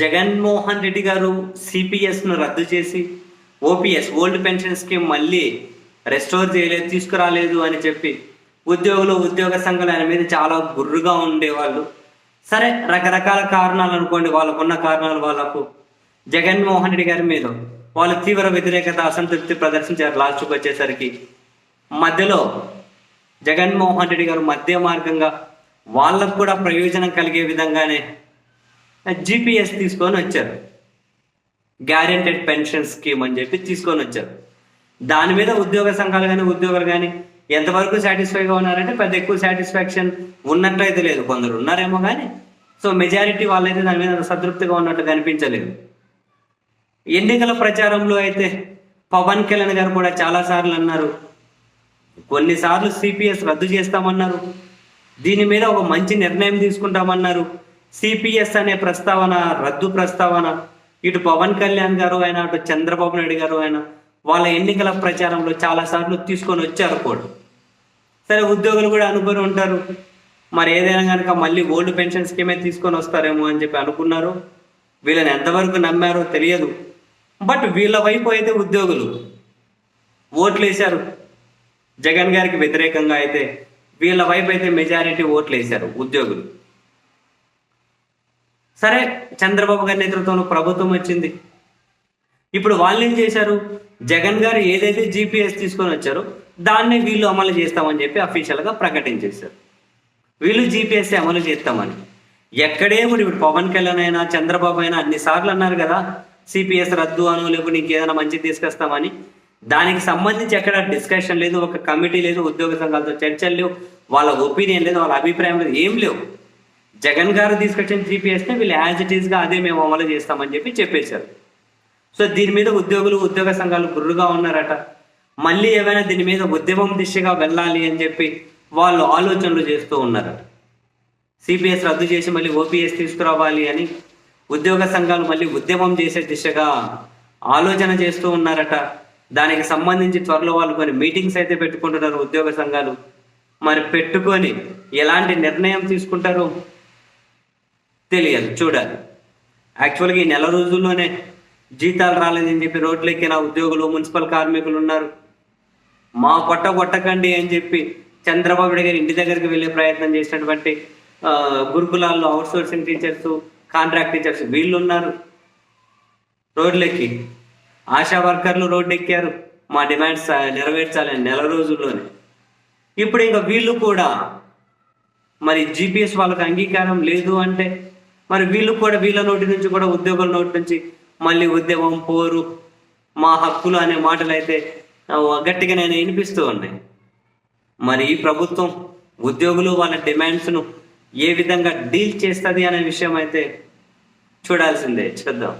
జగన్మోహన్ రెడ్డి గారు సిపిఎస్ను రద్దు చేసి ఓపీఎస్ ఓల్డ్ పెన్షన్ స్కీమ్ మళ్ళీ రెస్టోర్ చేయలేదు తీసుకురాలేదు అని చెప్పి ఉద్యోగులు ఉద్యోగ సంఘాలు ఆయన మీద చాలా గుర్రుగా ఉండేవాళ్ళు. సరే రకరకాల కారణాలు అనుకోండి వాళ్ళకున్న కారణాలు వాళ్ళకు. జగన్మోహన్ రెడ్డి గారి మీద వాళ్ళు తీవ్ర వ్యతిరేకత అసంతృప్తి ప్రదర్శించారు లాస్ట్కి వచ్చేసరికి. మధ్యలో జగన్మోహన్ రెడ్డి గారు మధ్య మార్గంగా వాళ్ళకు కూడా ప్రయోజనం కలిగే విధంగానే జిపిఎస్ తీసుకొని వచ్చారు. గ్యారెంటెడ్ పెన్షన్ స్కీమ్ అని చెప్పి తీసుకొని వచ్చారు. దాని మీద ఉద్యోగ సంఘాలు కానీ ఉద్యోగులు కానీ ఎంతవరకు సాటిస్ఫైగా ఉన్నారంటే పెద్ద ఎక్కువ సాటిస్ఫాక్షన్ ఉన్నట్టయితే లేదు. కొందరు ఉన్నారేమో కానీ సో మెజారిటీ వాళ్ళైతే దాని మీద సంతృప్తిగా ఉన్నట్టు కనిపించలేదు. ఎన్నికల ప్రచారంలో అయితే పవన్ కళ్యాణ్ గారు కూడా చాలా సార్లు అన్నారు. కొన్నిసార్లు సిపిఎస్ రద్దు చేస్తామన్నారు. దీని మీద ఒక మంచి నిర్ణయం తీసుకుంటామన్నారు. సిపిఎస్ అనే ప్రస్తావన రద్దు ప్రస్తావన ఇటు పవన్ కళ్యాణ్ గారు అయినా అటు చంద్రబాబు నాయుడు గారు అయినా వాళ్ళ ఎన్నికల ప్రచారంలో చాలా సార్లు తీసుకొని వచ్చారు కోర్టు. సరే ఉద్యోగులు కూడా అనుకుని ఉంటారు. మరి ఏదైనా కనుక మళ్ళీ ఓల్డ్ పెన్షన్ స్కీమే తీసుకొని వస్తారేమో అని చెప్పి అనుకున్నారు. వీళ్ళని ఎంతవరకు నమ్మారో తెలియదు. బట్ వీళ్ళ వైపు అయితే ఉద్యోగులు ఓట్లు వేశారు జగన్ గారికి వ్యతిరేకంగా అయితే వీళ్ళ వైపు అయితే మెజారిటీ ఓట్లు వేశారు ఉద్యోగులు. సరే చంద్రబాబు గారి నేతృత్వంలో ప్రభుత్వం వచ్చింది. ఇప్పుడు వాళ్ళు ఏం చేశారు? జగన్ గారు ఏదైతే జీపీఎస్ తీసుకొని వచ్చారో దాన్ని వీళ్ళు అమలు చేస్తామని చెప్పి అఫీషియల్గా ప్రకటించేశారు. వీళ్ళు జీపీఎస్ అమలు చేస్తామని. ఎక్కడే కూడా ఇప్పుడు పవన్ కళ్యాణ్ అయినా చంద్రబాబు అయినా అన్ని సార్లు అన్నారు కదా సిపిఎస్ రద్దు అను లేకపోతే ఇంకేదైనా మంచి తీసుకొస్తామని. దానికి సంబంధించి ఎక్కడ డిస్కషన్ లేదు ఒక కమిటీ లేదు ఉద్యోగ సంఘాలతో చర్చలు లేవు వాళ్ళ ఒపీనియన్ లేదు వాళ్ళ అభిప్రాయం లేదు ఏం లేవు. జగన్ గారు తీసుకొచ్చిన జీపీఎస్ని వీళ్ళు యాజ్ ఇట్ ఈస్గా అదే మేము అమలు చేస్తామని చెప్పి చెప్పేశారు. సో దీని మీద ఉద్యోగులు ఉద్యోగ సంఘాలు గుర్రుగా ఉన్నారట. మళ్ళీ ఏమైనా దీని మీద ఉద్యమం దిశగా వెళ్ళాలి అని చెప్పి వాళ్ళు ఆలోచనలు చేస్తూ ఉన్నారట. సిపిఎస్ రద్దు చేసి మళ్ళీ ఓపీఎస్ తీసుకురావాలి అని ఉద్యోగ సంఘాలు మళ్ళీ ఉద్యమం చేసే దిశగా ఆలోచన చేస్తూ ఉన్నారట. దానికి సంబంధించి త్వరలో వాళ్ళు కొన్ని మీటింగ్స్ అయితే పెట్టుకుంటున్నారు ఉద్యోగ సంఘాలు. మరి పెట్టుకొని ఎలాంటి నిర్ణయం తీసుకుంటారు? తెలియదు చూడాలి. యాక్చువల్గా ఈ నెల రోజుల్లోనే జీతాలు రాలేదని చెప్పి రోడ్లెక్కిన ఉద్యోగులు మున్సిపల్ కార్మికులు ఉన్నారు. మా పొట్ట కొట్టకండి అని చెప్పి చంద్రబాబు గారి ఇంటి దగ్గరికి వెళ్ళే ప్రయత్నం చేసినటువంటి గురుకులాల్లో outsourcing teachers contract teachers వీళ్ళు ఉన్నారు. రోడ్లెక్కి ఆశా వర్కర్లు రోడ్డు ఎక్కారు. మా డిమాండ్స్ నెరవేర్చాలని నెల రోజుల్లోనే. ఇప్పుడు ఇంకా వీళ్ళు కూడా మరి జీపీఎస్ వాళ్ళకి అంగీకారం లేదు అంటే మరి వీళ్ళు కూడా వీళ్ళ నోటి నుంచి కూడా ఉద్యోగుల నోటి నుంచి మళ్ళీ ఉద్యమం పోరు మా హక్కులు అనే మాటలు అయితే గట్టిగా నేను వినిపిస్తూ ఉన్నాయి. మరి ఈ ప్రభుత్వం ఉద్యోగులు వాళ్ళ డిమాండ్స్ను ఏ విధంగా డీల్ చేస్తుంది అనే విషయం అయితే చూడాల్సిందే. చూద్దాం.